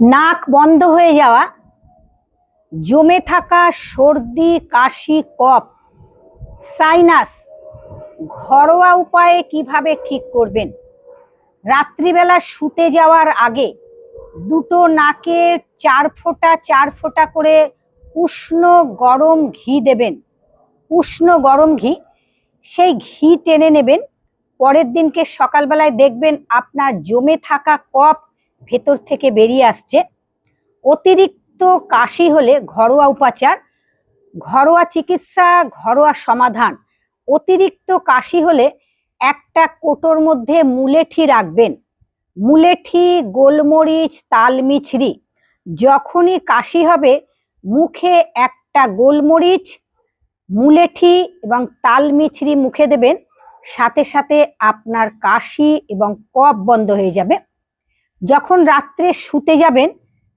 নাক বন্ধ হয়ে যাওয়া, জমে থাকা সর্দি, কাশি, কফ, সাইনাস, ঘরোয়া উপায়ে কীভাবে ঠিক করবেন? রাত্রিবেলা শুতে যাওয়ার আগে দুটো নাকে চার ফোঁটা চার ফোঁটা করে উষ্ণ গরম ঘি দেবেন। উষ্ণ গরম ঘি, সেই ঘি টেনে নেবেন। পরের দিনকে সকালবেলায় দেখবেন আপনার জমে থাকা কফ ভেতর থেকে বেরিয়ে আসছে। অতিরিক্ত কাশি হলে ঘরোয়া উপাচার, ঘরোয়া চিকিৎসা, ঘরোয়া সমাধান। অতিরিক্ত কাশি হলে একটা কোটোর মধ্যে মুলেঠি রাখবেন। মুলেঠি, গোলমরিচ, তালমিছরি, যখনই কাশি হবে, মুখে একটা গোলমরিচ, মুলেঠি এবং তালমিছরি মুখে দেবেন। সাথে সাথে আপনার কাশি এবং কফ বন্ধ হয়ে যাবে। যখন রাত্রে শুতে যাবেন,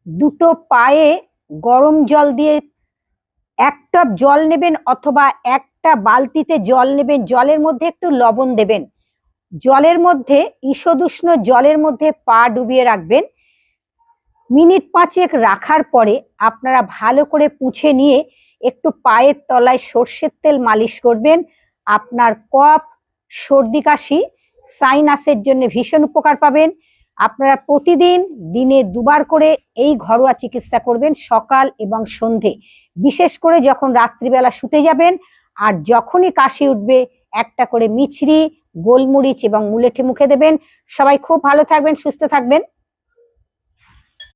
দুটো পায়ে গরম জল দিয়ে এক টপ জল নেবেন অথবা একটা বালতিতে জল নেবেন। জলের মধ্যে একটু লবণ দেবেন। জলের মধ্যে, ঈষদুষ্ণ জলের মধ্যে পা ডুবিয়ে রাখবেন। মিনিট পাঁচেক রাখার পরে আপনারা ভালো করে পুছে নিয়ে একটু পায়ের তলায় সর্ষের তেল মালিশ করবেন। আপনার কফ, সর্দি কাশি, সাইনাসের জন্য ভীষণ উপকার পাবেন। আপনারা প্রতিদিন দিনে দুবার করে এই ঘরোয়া চিকিৎসা করবেন সকাল এবং সন্ধে। বিশেষ করে যখন রাত্রিবেলা শুতে যাবেন আর যখনই কাশি উঠবে, একটা করে মিছরি, গোলমরিচ এবং মুলেঠে মুখে দেবেন। সবাই খুব ভালো থাকবেন, সুস্থ থাকবেন।